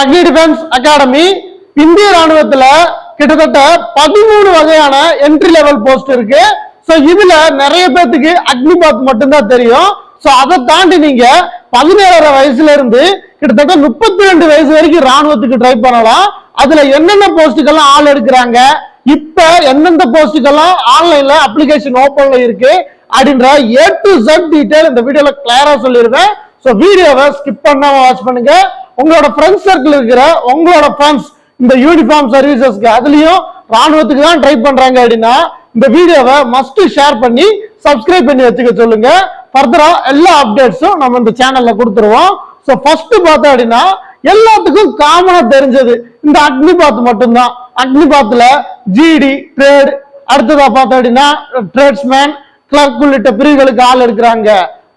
அக்னி defence academy இந்திய ராணுவத்துல கிட்டத்தட்ட பதிமூணு வகையான என்ட்ரி லெவல் போஸ்ட் இருக்கு. ஸோ இதுல நிறைய பேத்துக்கு அக்னிபாத் மட்டும்தான் தெரியும். ஸோ அதை தாண்டி நீங்க பதினேழரை வயசுல இருந்து கிட்டத்தட்ட முப்பத்தி ரெண்டு வயசு வரைக்கும் ராணுவத்துக்கு ட்ரை பண்ணலாம். அதுல என்னென்ன போஸ்டுக்கெல்லாம் ஆள் எடுக்கிறாங்க? இப்ப எந்தெந்த போஸ்டுக்கெல்லாம் ஆன்லைன்ல அப்ளிகேஷன் ஓபன்ல இருக்கு அப்படின்ற ஏ டு ஜெட் டீடைல் இந்த வீடியோல கிளியரா சொல்லிருவேன். ஸோ வீடியோவை ஸ்கிப் பண்ணாம வாட்ச் பண்ணுங்க. உங்களோட ஃப்ரெண்ட்ஸ் சர்க்கிள் இருக்கிற உங்களோட ஃப்ரெண்ட்ஸ் இந்த யூனிஃபார்ம் சர்வீசஸ்க்கு அதுலயும் ராணுவத்துக்கு தான் ட்ரை பண்றாங்க அப்படின்னா இந்த வீடியோவை மஸ்ட் ஷேர் பண்ணி சப்ஸ்கிரைப் பண்ணி வச்சுக்க சொல்லுங்க. ஃபர்தரா எல்லா அப்டேட்ஸும் நம்ம இந்த சேனல்ல கொடுத்துருவோம். ஸோ ஃபர்ஸ்ட் பார்த்தோம் அப்படின்னா எல்லாத்துக்கும் காமனா தெரிஞ்சது. இந்த அக்னிபாத் மட்டும்தான். அக்னிபாத்ல ஜிடி ட்ரேட் அடுத்ததா பார்த்தோம் அப்படின்னா ட்ரேட்ஸ்மேன் கிளர்க் உள்ளிட்ட பிரிவுகளுக்கு ஆள் எடுக்கிறாங்க.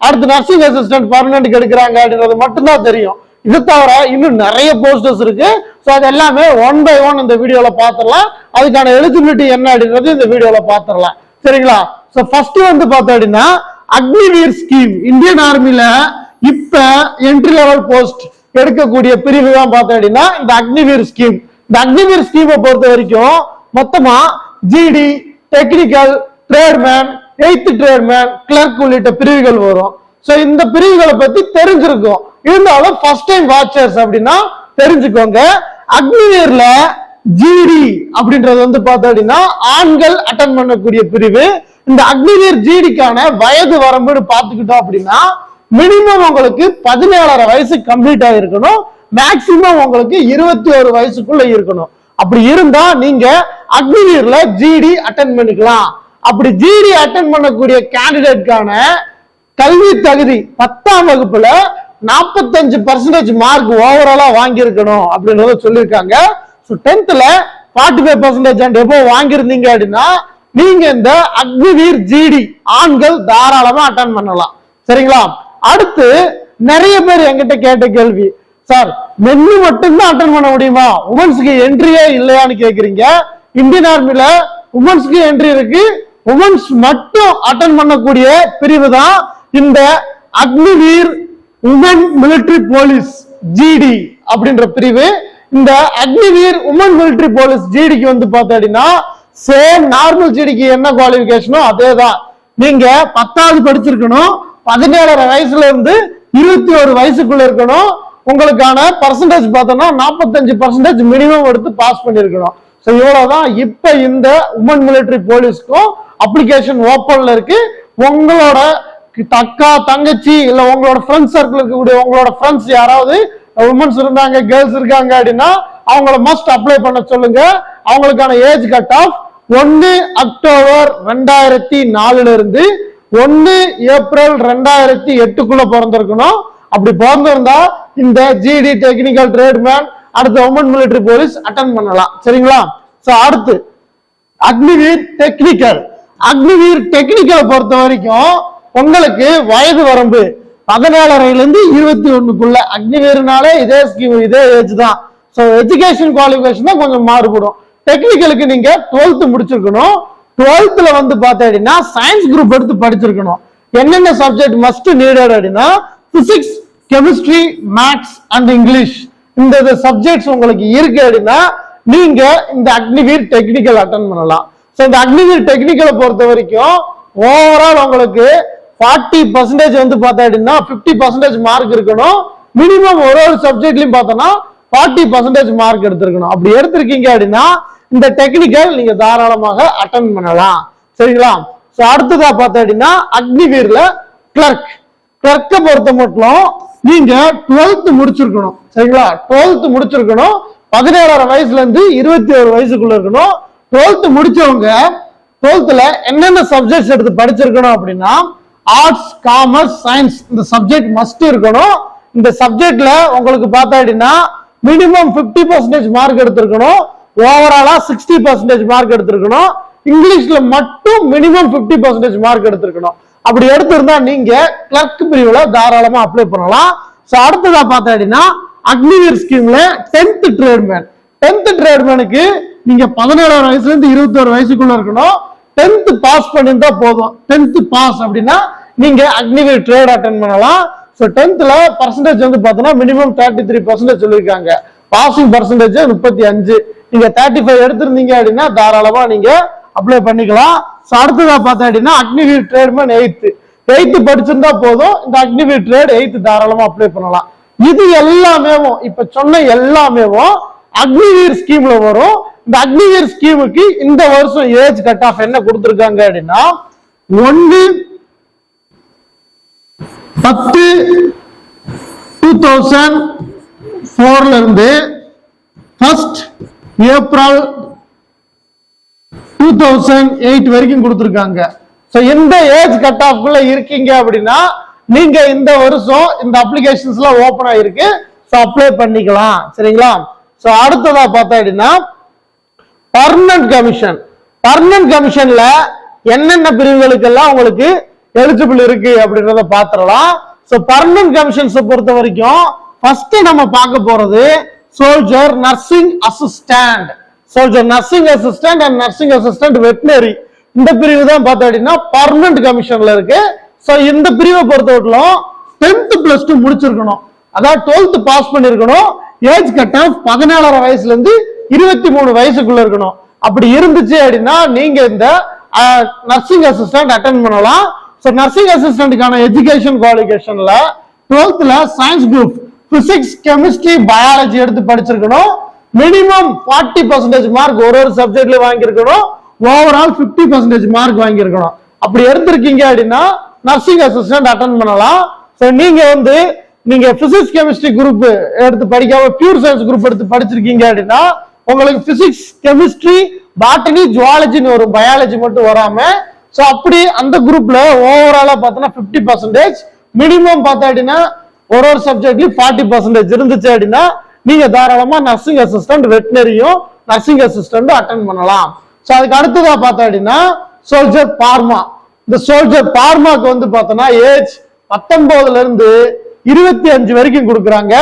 அடுத்து நர்சிங் அசிஸ்டன்ட் பர்மனண்ட்டுக்கு எடுக்கிறாங்க அப்படின்றது மட்டும்தான் தெரியும். இது தவிர இன்னும் நிறைய போஸ்டர்ஸ் இருக்கு. ஸோ அது எல்லாமே ஒன் பை ஒன் இந்த வீடியோல பார்த்துடலாம் அதுக்கான எலிஜிபிலிட்டி என்ன அப்படின்றது இந்த வீடியோல பார்த்துடலாம் சரிங்களா? ஸோ ஃபர்ஸ்ட் வந்து பார்த்தோம் அப்படின்னா அக்னிவீர் ஸ்கீம் இந்தியன் ஆர்மியில இப்ப என்ட்ரி லெவல் போஸ்ட் எடுக்கக்கூடிய பிரிவு தான் பார்த்தோம் அப்படின்னா இந்த அக்னிவீர் ஸ்கீம் இந்த அக்னிவீர் ஸ்கீமை பொறுத்த வரைக்கும் மொத்தமா GD technical tradesman eighth tradesman clerk உள்ளிட்ட பிரிவுகள் வரும். சோ இந்த பிரிவுகளை பத்தி தெரிஞ்சிருக்கும். இருந்தாலும் ஃபர்ஸ்ட் டைம் வாட்சர்ஸ் அப்படின்னா தெரிஞ்சுக்கோங்க. அக்னிவேர்ல ஜிடி அப்படின்றது வந்து பார்த்தோம் அப்படின்னா ஆண்கள் அட்டன் பண்ணக்கூடிய பிரிவு. இந்த அக்னிவீர் ஜிடிக்கான வயது வரம்புன்னு பார்த்துக்கிட்டோம் அப்படின்னா மினிமம் உங்களுக்கு பதினேழரை வயசு கம்ப்ளீட் ஆகிருக்கணும். மேக்சிமம் உங்களுக்கு இருபத்தி ஒரு வயசுக்குள்ள இருக்கணும். அப்படி இருந்தா நீங்க அக்னிவீர்ல ஜிடி அட்டன் பண்ணிக்கலாம். அப்படி ஜிடி அட்டன் பண்ணக்கூடிய கேண்டிடேட்கான கல்வி தகுதி பத்தாம் வகுப்புல நாற்பத்தஞ்சு பர்சன்டேஜ் மார்க் ஓவராலா வாங்கியிருக்கணும் அப்படின்றத சொல்லியிருக்காங்க. ஸோ டென்த்ல forty five percentage and above வாங்கியிருந்தீங்க அப்படின்னா நீங்க இந்த அக்னிவீர் ஜிடி ஆண்கள் தாராளமா அட்டன் பண்ணலாம். சரிங்களா? அடுத்து நிறைய பேர் என்கிட்ட கேட்ட கேள்வி சார் மென்னு மட்டும்தான் அட்டன் பண்ண முடியுமா? உமன்ஸ்க்கு என்ட்ரியே இல்லையான்னு கேக்குறீங்க. இந்தியன் ஆர்மில உமன்ஸ்க்கு என்ட்ரி இருக்கு. உமன்ஸ் மட்டும் அட்டன் பண்ணக்கூடிய பிரிவு தான் இந்த Agniveer woman military police GD அப்படின்ற பிரிவு இந்த அக்னிவீர் உமன் மிலிட்டரி போலீஸ் ஜிடிக்கு வந்து பார்த்தோம் அப்படின்னா சேம் நார்மல் ஜிடிக்கு என்ன குவாலிபிகேஷனோ அதே தான் நீங்க பத்தாவது படிச்சிருக்கணும் பதினேழரை வயசுல இருந்து இருபத்தி ஒரு வயசுக்குள்ள இருக்கணும். உங்களுக்கான பர்சன்டேஜ் பார்த்தோம்னா நாற்பத்தஞ்சு பர்சன்டேஜ் மினிமம் எடுத்து பாஸ் பண்ணிருக்கணும். ஸோ இவ்வளோதான் இப்போ இந்த உமன் மிலிட்டரி போலீஸ்க்கும் அப்ளிகேஷன் ஓப்பனில் இருக்கு. உங்களோட அக்கா தங்கச்சி இல்ல உங்களோட ஃப்ரெண்ட்ஸ் சர்க்கிள் இருக்கக்கூடிய உங்களோட ஃப்ரெண்ட்ஸ் யாராவது உமன்ஸ் இருந்தாங்க கேர்ள்ஸ் இருக்காங்க அப்படின்னா அவங்கள மஸ்ட் அப்ளை பண்ண சொல்லுங்க. அவங்களுக்கான ஏஜ் கட் ஆஃப் ஒன்னு அக்டோபர் ரெண்டாயிரத்தி நாலுல இருந்து ஒன்னு ஏப்ரல் ரெண்டாயிரத்தி எட்டுக்குள்ள பிறந்திருக்கணும். அப்படி பிறந்திருந்தா இந்த ஜிடி டெக்னிக்கல் ட்ரேட்மேன் அடுத்த உமன் மிலிட்டரி போலீஸ் அட்டன் பண்ணலாம். சரிங்களா? சோ அடுத்து அக்னிவீர் டெக்னிக்கல் அக்னிவீர் டெக்னிக்கலை பொறுத்த வரைக்கும் உங்களுக்கு வயது வரம்பு பதினேழரைல இருந்து இருபத்தி ஒண்ணுக்குள்ள அக்னிவீர்னாலே இதே ஸ்கீம் இதே ஏஜ் தான். ஸோ எஜுகேஷன் குவாலிஃபிகேஷன் தான் கொஞ்சம் மாறுபடும். டெக்னிக்கலுக்கு நீங்க டுவெல்த் முடிச்சிருக்கணும். டுவெல்த்ல வந்து பார்த்தீங்கன்னா சயின்ஸ் குரூப் எடுத்து படிச்சிருக்கணும். என்னென்ன சப்ஜெக்ட் மஸ்ட் நீடட் அப்படின்னா physics chemistry maths and English இந்த சப்ஜெக்ட்ஸ் உங்களுக்கு இருக்கு அப்படின்னா நீங்க இந்த அக்னிவீர் டெக்னிக்கல் அட்டன் பண்ணலாம். ஸோ இந்த அக்னிவீர் டெக்னிக்கலை பொறுத்த வரைக்கும் ஓவரால் உங்களுக்கு ஃபார்ட்டி பர்சன்டேஜ் வந்து பார்த்தா அப்படின்னா ஃபிஃப்டி பர்சன்டேஜ் மார்க் இருக்கணும். மினிமம் ஒரு ஒரு சப்ஜெக்ட்லயும் பார்த்தோம்னா ஃபார்ட்டி பர்சன்டேஜ் மார்க் எடுத்திருக்கணும். அப்படி எடுத்திருக்கீங்க அப்படின்னா இந்த டெக்னிக்கல் நீங்க தாராளமாக அட்டன் பண்ணலாம். சரிங்களா? ஸோ அடுத்ததா பார்த்தா அப்படின்னா அக்னிவீர்ல கிளர்க் கிளர்க்கை பொறுத்த மட்டும் நீங்க டுவெல்த் முடிச்சிருக்கணும். சரிங்களா? டுவெல்த் முடிச்சிருக்கணும். பதினேழரை வயசுல இருந்து இருபத்தி ஒரு வயசுக்குள்ள இருக்கணும். டுவெல்த் முடிச்சவங்க டுவெல்த்ல என்னென்ன சப்ஜெக்ட்ஸ் எடுத்து படிச்சிருக்கணும் அப்படின்னா ஆர்ட்ஸ் காமர்ஸ் சயின்ஸ் இந்த சப்ஜெக்ட் மஸ்ட் இருக்கணும். இந்த சப்ஜெக்ட்ல உங்களுக்கு பார்த்தா அப்படின்னா மினிமம் 50% பர்சன்டேஜ் மார்க் எடுத்திருக்கணும் ஓவராலா சிக்ஸ்டி பர்சன்டேஜ் மார்க் எடுத்திருக்கணும். இங்கிலீஷ்ல மட்டும் மினிமம் 50% பர்சன்டேஜ் மார்க் எடுத்திருக்கணும். அப்படி எடுத்திருந்தா நீங்க கிளர்க் பிரிவுல தாராளமா அப்ளை பண்ணலாம். சோ அடுத்ததா பார்த்தா அப்படின்னா அக்னிவீர் ஸ்கீம்ல டென்த் ட்ரேட்மேன் டென்த் ட்ரேட்மேனுக்கு நீங்க பதினேழாயிரம் வயசுல இருந்து இருபத்தோரு வயசுக்குள்ள இருக்கணும். டென்த் பாஸ் பண்ணியிருந்தா போதும். டென்த் பாஸ் அப்படின்னா நீங்க அக்னிவீர் ட்ரேட் அட்டன் பண்ணலாம். ஸோ டென்த்ல பர்சன்டேஜ் வந்து பார்த்தோன்னா மினிமம் தேர்ட்டி த்ரீ பர்சன்டேஜ் சொல்லியிருக்காங்க. பாசிங் பர்சன்டேஜ் முப்பத்தி அஞ்சு. நீங்க தேர்ட்டி ஃபைவ் எடுத்திருந்தீங்க அப்படின்னா தாராளமா நீங்க அப்ளை பண்ணிக்கலாம். ஸோ அடுத்ததாக பார்த்தா அப்படின்னா அக்னிவீர் ட்ரேட்மேன் எயித்து எயித்து படிச்சிருந்தா போதும். இந்த அக்னிவீர் ட்ரேட் எயித்து தாராளமா அப்ளை பண்ணலாம். இது எல்லாமே இப்ப சொன்ன எல்லாமேவும் அக்னிவீர் ஸ்கீம்ல வரும். இந்த அக்னிவீர் ஸ்கீமுக்கு இந்த வருஷம் ஏஜ் கட் ஆஃப் என்ன கொடுத்துருக்காங்க அப்படின்னா ஒன்று பத்து டூ தௌசண்ட் ஃபோர்ல இருந்து first April two thousand eight வரைக்கும் கொடுத்துருக்காங்க. ஸோ எந்த ஏஜ் கட் ஆஃப்குள்ள இருக்கீங்க அப்படின்னா நீங்க இந்த வருஷம் இந்த அப்ளிகேஷன்ஸ்லாம் ஓப்பன் ஆயிருக்கு. ஸோ அப்ளை பண்ணிக்கலாம். சரிங்களா? ஸோ அடுத்ததா பார்த்தா அப்படின்னா பர்மனன்ட் கமிஷன் பர்மனன்ட் கமிஷன்ல என்னென்ன பிரிவுகளுக்கெல்லாம் உங்களுக்கு எலிஜிபிள் இருக்கு அப்படின்றத பாத்திரலாம் ஸோ பர்மனன்ட் கமிஷன்ஸை பொறுத்த வரைக்கும் ஃபர்ஸ்ட் நம்ம பார்க்க போறது soldier nursing assistant soldier nursing assistant and nursing assistant veterinary இந்த பிரிவு தான் பார்த்தோம் அப்படின்னா பர்மனன்ட் கமிஷன்ல இருக்கு. ஸோ இந்த பிரிவை பொறுத்தவரைக்கும் டென்த் பிளஸ் டூ முடிச்சிருக்கணும். அதாவது டுவெல்த் பாஸ் பண்ணிருக்கணும். ஏஜ் கட் ஆஃப் பதினாலரை வயசுல இருந்து இருபத்தி மூணு வயசுக்குள்ள இருக்கணும். அப்படி இருந்துச்சு அப்படின்னா நீங்க இந்த நர்சிங் அசிஸ்டன்ட் அட்டன் பண்ணலாம். ஸோ நர்சிங் அசிஸ்டன்ட்டுக்கான எஜுகேஷன் குவாலிஃபிகேஷன்ல டுவெல்த்ல science group physics chemistry biology எடுத்து படிச்சிருக்கணும். மினிமம் ஃபார்ட்டி பர்சன்டேஜ் மார்க் ஒரு ஒரு சப்ஜெக்ட்ல வாங்கியிருக்கணும். ஓவரால் ஃபிஃப்டி பர்சன்டேஜ் மார்க் வாங்கியிருக்கணும். அப்படி எடுத்திருக்கீங்க அப்படின்னா நர்சிங் அசிஸ்டன்ட் அட்டன் பண்ணலாம். ஸோ நீங்க வந்து நீங்க பிசிக்ஸ் கெமிஸ்ட்ரி குரூப் எடுத்து படிக்காம பியூர் சயின்ஸ் குரூப் எடுத்து படிச்சிருக்கீங்க அப்படின்னா உங்களுக்கு பிசிக்ஸ் கெமிஸ்ட்ரி பாட்டனி ஜுவாலஜின்னு வரும். பயாலஜி மட்டும் வராம ஸோ அப்படி அந்த குரூப்ல ஓவராலா பார்த்தோன்னா ஃபிஃப்டி பர்சன்டேஜ் மினிமம் பார்த்தா அப்படின்னா ஒரு ஒரு சப்ஜெக்ட்லயும் ஃபார்ட்டி பர்சன்டேஜ் இருந்துச்சு அப்படின்னா நீங்க தாராளமா நர்சிங் அசிஸ்டன்ட் வெட்டினரியும் நர்சிங் அசிஸ்டன்ட் அட்டன் பண்ணலாம். ஸோ அதுக்கு அடுத்ததா பார்த்தா அப்படின்னா சோல்ஜர் பார்மா இந்த சோல்ஜர் பார்மாக்கு வந்து பார்த்தோன்னா ஏஜ் பத்தொன்பதுல இருந்து இருபத்தி அஞ்சு வரைக்கும் கொடுக்குறாங்க.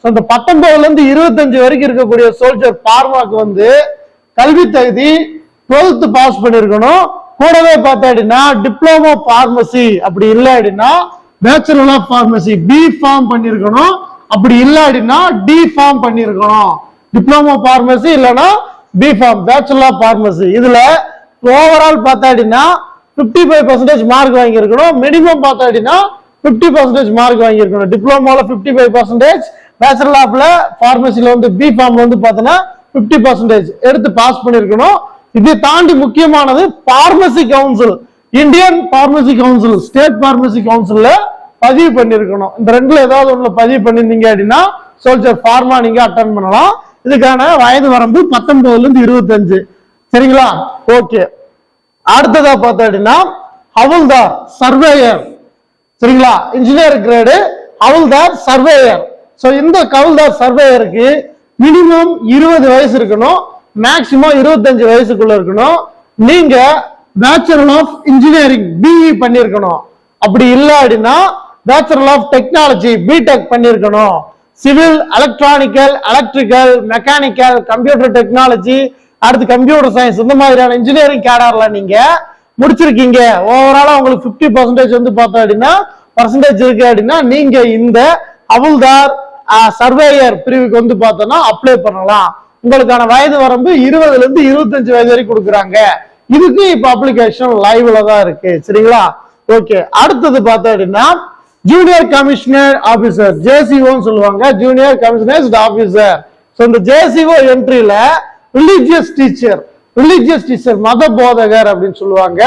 ஸோ இந்த பத்தொன்பதுல இருந்து இருபத்தஞ்சு வரைக்கும் இருக்கக்கூடிய சோல்ஜர் பார்மாக்கு வந்து கல்வி தகுதி டுவெல்த் பாஸ் பண்ணிருக்கணும். கூடவே பார்த்தா அப்படின்னா டிப்ளமோ பார்மசி அப்படி இல்லை அப்படின்னா bachelor of pharmacy B pharm பண்ணிருக்கணும். அப்படி இல்லை அப்படின்னா டி ஃபார்ம் பண்ணிருக்கணும். டிப்ளமோ பார்மசி இல்லைன்னா B pharm bachelor of pharmacy இதுல ஓவரால் பார்த்தா அப்படின்னா ஃபிஃப்டி ஃபைவ் பர்சன்டேஜ் மார்க் வாங்கியிருக்கணும். மினிமம் பார்த்தா அப்படின்னா ஃபிஃப்டி பர்சன்டேஜ் மார்க் வாங்கியிருக்கணும். டிப்ளமோல ஃபிஃப்டி ஃபைவ் பர்சன்டேஜ் பேச்சுலர் ஆஃப்ல ஃபார்மசில வந்து பி ஃபார்ம் வந்து பார்த்தோன்னா ஃபிஃப்டி பர்சன்டேஜ் எடுத்து பாஸ் பண்ணியிருக்கணும். இதை தாண்டி முக்கியமானது pharmacy council Indian pharmacy council state pharmacy கவுன்சில்ல பதிவு பண்ணியிருக்கணும். இந்த ரெண்டுல ஏதாவது ஒண்ணுல பதிவு பண்ணிருந்தீங்க அப்படின்னா சோல்ஜர் ஃபார்மா நீங்க அட்டன் பண்ணலாம். இதுக்கான வயது வரம்பு பத்தொன்பதுல இருந்து இருபத்தஞ்சு. சரிங்களா? ஓகே அடுத்ததா பார்த்தோம் அப்படின்னா ஹவுல்தார் சர்வேயர் சரிங்களா? இன்ஜினியர் கிரேடு ஹவுல்தார் சர்வேயர் ஸோ இந்த கவுல்தார் சர்வேயருக்கு மினிமம் இருபது வயசு இருக்கணும். மேக்சிமம் இருபத்தஞ்சு வயசுக்குள்ள இருக்கணும். நீங்க பேச்சுலர் ஆஃப் இன்ஜினியரிங் பிஇ பண்ணியிருக்கணும். அப்படி இல்லை அப்படின்னா பேச்சுலர் ஆஃப் டெக்னாலஜி பிடெக் பண்ணியிருக்கணும். Civil electronical electrical mechanical computer technology அடுத்து கம்ப்யூட்டர் சயின்ஸ் இந்த மாதிரியான இன்ஜினியரிங் கேடர்ல நீங்க முடிச்சிருக்கீங்க. ஓவராலா உங்களுக்கு பிப்டி பர்சன்டேஜ் வந்து பார்த்தோம் அப்படின்னா பர்சன்டேஜ் இருக்கு அப்படின்னா நீங்க இந்த அவுல்தார் சர்வேயர் பிரிவுக்கு வந்து பார்த்தோம்னா அப்ளை பண்ணலாம். உங்களுக்கான வயது வரம்பு இருபதுல இருந்து இருபத்தஞ்சு வயது வரைக்கும் கொடுக்குறாங்க. இதுக்கு இப்ப அப்ளிகேஷன் லைவ்ல தான் இருக்கு. சரிங்களா? ஓகே அடுத்தது பார்த்தோம் அப்படின்னா ஜூனியர் கமிஷனர் ஆபீசர் ஜேசிஓன்னு சொல்லுவாங்க. ஜூனியர் கமிஷனர் ஆபீசர் ஸோ இந்த ஜேசிஓ என்ட்ரியில ரிலீஜியஸ் டீச்சர் ரிலீஜியஸ் டீச்சர் மத போதகர் அப்படின்னு சொல்லுவாங்க.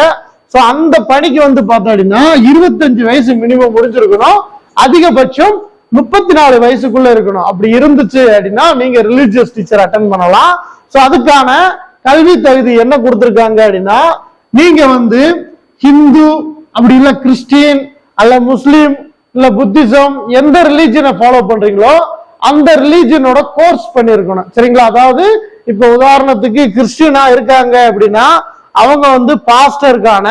ஸோ அந்த பணிக்கு வந்து பார்த்தோம் அப்படின்னா இருபத்தஞ்சு வயசு மினிமம் முடிஞ்சிருக்கணும். அதிகபட்சம் முப்பத்தி நாலு வயசுக்குள்ள இருக்கணும். அப்படி இருந்துச்சு அப்படின்னா நீங்க ரிலீஜியஸ் டீச்சர் அட்டன் பண்ணலாம். ஸோ அதுக்கான கல்வி தகுதி என்ன கொடுத்துருக்காங்க அப்படின்னா நீங்க வந்து ஹிந்து அப்படி இல்ல கிறிஸ்டின் அல்ல முஸ்லீம் இல்ல புத்திசம் எந்த ரிலீஜனை ஃபாலோ பண்றீங்களோ அந்த ரிலீஜனோட கோர்ஸ் பண்ணிருக்கணும் சரிங்களா? அதாவது இப்ப உதாரணத்துக்கு கிறிஸ்டியனா இருக்காங்க அப்படின்னா அவங்க வந்து பாஸ்டருக்கான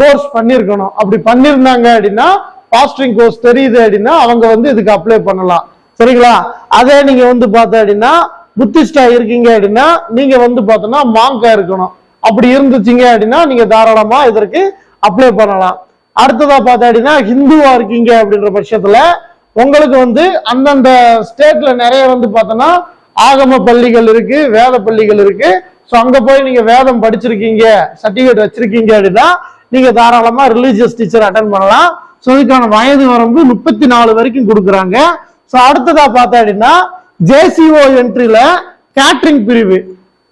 கோர்ஸ் பண்ணிருக்கணும். அப்படி பண்ணிருந்தாங்க அப்படின்னா பாஸ்டரிங் கோர்ஸ் தெரியுது அப்படின்னா அவங்க வந்து இதுக்கு அப்ளை பண்ணலாம். சரிங்களா? அதே நீங்க வந்து பார்த்தா அப்படின்னா புத்திஸ்டா இருக்கீங்க அப்படின்னா நீங்க வந்து பார்த்தோன்னா மாங்கா இருக்கணும். அப்படி இருந்துச்சுங்க அப்படின்னா நீங்க தாராளமா இதற்கு அப்ளை பண்ணலாம். அடுத்ததா பார்த்தா அப்படின்னா ஹிந்துவா இருக்கீங்க அப்படின்ற பட்சத்துல உங்களுக்கு வந்து அந்தந்த ஸ்டேட்ல நிறைய வந்து பார்த்தோன்னா ஆகம பள்ளிகள் இருக்கு வேத பள்ளிகள் இருக்கு. ஸோ அங்க போய் நீங்க வேதம் படிச்சிருக்கீங்க சர்டிபிகேட் வச்சிருக்கீங்க அப்படின்னா நீங்க தாராளமா ரிலீஜியஸ் டீச்சர் அட்டன் பண்ணலாம். ஸோ இதுக்கான வயது வரம்பு முப்பத்தி நாலு வரைக்கும் கொடுக்குறாங்க. ஸோ அடுத்ததா பார்த்தா அப்படின்னா ஜேசிஓ என்ட்ரியில் கேட்ரிங் பிரிவு.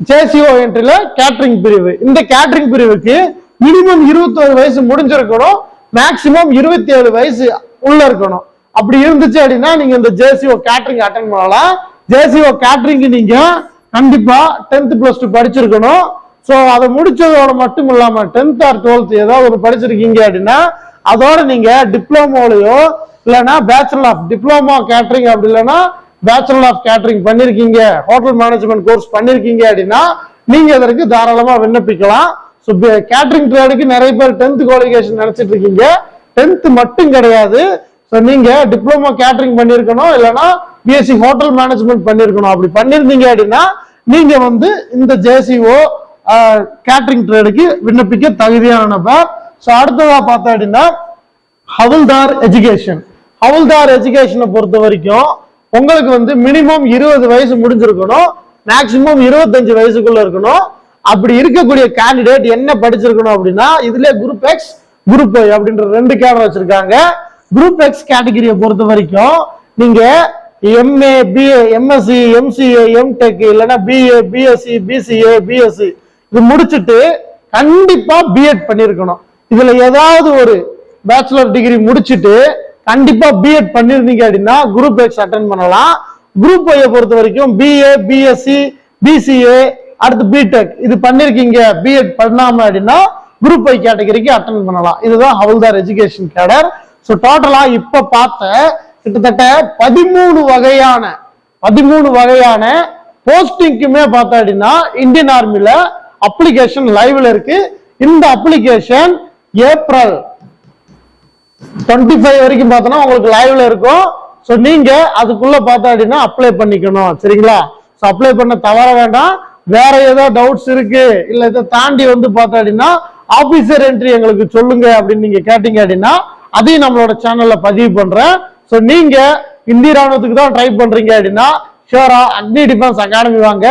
ஜேசிஓ என்ட்ரியில் கேட்ரிங் பிரிவு. இந்த கேட்ரிங் பிரிவுக்கு மினிமம் இருபத்தோரு வயசு முடிஞ்சிருக்கணும் மேக்சிமம் இருபத்தி ஏழு வயசு உள்ள இருக்கணும். அப்படி இருந்துச்சு அப்படின்னா நீங்க இந்த ஜேசிஓ கேட்ரிங் அட்டன் பண்ணலாம். ஜேசிஓ கேட்டரிங் நீங்க கண்டிப்பா டென்த் பிளஸ் டூ படிச்சிருக்கணும். ஸோ அதை முடிச்சதோட மட்டும் இல்லாம டென்த் ஆர் டுவெல்த் ஏதாவது ஒரு படிச்சிருக்கீங்க அப்படின்னா அதோட நீங்க டிப்ளமோலயோ இல்லைன்னா பேச்சுலர் ஆஃப் டிப்ளமோ கேட்டரிங் அப்படி இல்லைன்னா பேச்சுலர் ஆஃப் கேட்டரிங் பண்ணிருக்கீங்க ஹோட்டல் மேனேஜ்மெண்ட் கோர்ஸ் பண்ணிருக்கீங்க அப்படின்னா நீங்க இதற்கு தாராளமா விண்ணப்பிக்கலாம். ஸோ கேட்டரிங் ட்ரேடுக்கு நிறைய பேர் டென்த் குவாலிஃபிகேஷன் நினைச்சிட்டு இருக்கீங்க. டென்த் மட்டும் கிடையாது. ஸோ நீங்க டிப்ளமோ கேட்டரிங் பண்ணிருக்கணும் இல்லைன்னா பிஎஸ்சி ஹோட்டல் மேனேஜ்மெண்ட் பண்ணிருக்கணும். அப்படி பண்ணிருந்தீங்க அப்படின்னா நீங்க வந்து இந்த ஜேசிஓ கேட்டரிங் ட்ரேடுக்கு விண்ணப்பிக்க தகுதியான நபர் ஸோ அடுத்ததா பார்த்தோம் அப்படின்னா ஹவுல்தார் எஜுகேஷன் ஹவுல்தார் எஜுகேஷனை பொறுத்த வரைக்கும் உங்களுக்கு வந்து மினிமம் இருபது வயசு முடிஞ்சிருக்கணும். மேக்சிமம் இருபத்தஞ்சு வயசுக்குள்ள இருக்கணும். அப்படி இருக்கக்கூடிய கேண்டிடேட் என்ன படிச்சிருக்கணும் அப்படின்னா இதுல குரூப் எக்ஸ் குரூப் ஒய் அப்படின்ற ரெண்டு கேடர் வச்சிருக்காங்க. குரூப் எக்ஸ் கேட்டகரியை பொறுத்த வரைக்கும் நீங்க MA BA MSc MCA MTech இல்லைன்னா பிஏ பிஎஸ்சி பிசிஏ பிஎஸ்சி இது முடிச்சுட்டு கண்டிப்பா பிஎட் பண்ணிருக்கணும். இதுல ஏதாவது ஒரு பேச்சுலர் டிகிரி முடிச்சுட்டு கண்டிப்பா பிஎட் பண்ணிருந்தீங்க அப்படின்னா குரூப் எக்ஸ் அட்டன் பண்ணலாம். குரூப் ஒய்யை பொறுத்த வரைக்கும் பிஏ பிஎஸ்சி பிசிஏ அடுத்து பிடெக் இது பண்ணிருக்கீங்க பிஎட் பண்ணாம அப்படின்னா குரூப் ஒய் கேட்டகரிக்கு அட்டன் பண்ணலாம். இதுதான் ஹவுல்தார் எஜுகேஷன் கேடர் ஸோ டோட்டலா இப்ப பார்த்த கிட்டத்தட்ட பதிமூணு வகையான பதிமூணு வகையான போஸ்டிங்க்குமே பார்த்தா அப்படின்னா இந்தியன் ஆர்மியில அப்ளிகேஷன் லைவ்ல இருக்கு. இந்த அப்ளிகேஷன் ஏப்ரல் டுவெண்ட்டி ஃபைவ் வரைக்கும் பார்த்தோன்னா உங்களுக்கு லைவ்ல இருக்கும். ஸோ நீங்க அதுக்குள்ள பார்த்தா அப்படின்னா அப்ளை பண்ணிக்கணும். சரிங்களா? ஸோ அப்ளை பண்ண தவற வேண்டாம். வேற ஏதோ டவுட்ஸ் இருக்கு இல்ல இதை தாண்டி வந்து பார்த்தா அப்படின்னா ஆபீசர் என்ட்ரி எங்களுக்கு சொல்லுங்க அப்படின்னு நீங்க கேட்டீங்க அப்படின்னா அதையும் நம்மளோட சேனல்ல பதிவு பண்றேன். ஸோ நீங்க இந்திய ராணுவத்துக்கு தான் ட்ரை பண்றீங்க அப்படின்னா ஷியோரா அக்னி டிஃபென்ஸ் அகாடமி வாங்க.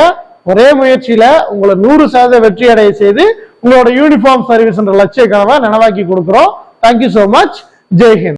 ஒரே முயற்சியில உங்களை நூறு சதவீத வெற்றி அடைய செய்து உங்களோட யூனிஃபார்ம் சர்வீஸ் என்ற லட்சிய கனவை நனவாக்கி கொடுக்குறோம். தேங்க்யூ so மச் ஜெய்ஹிந்த்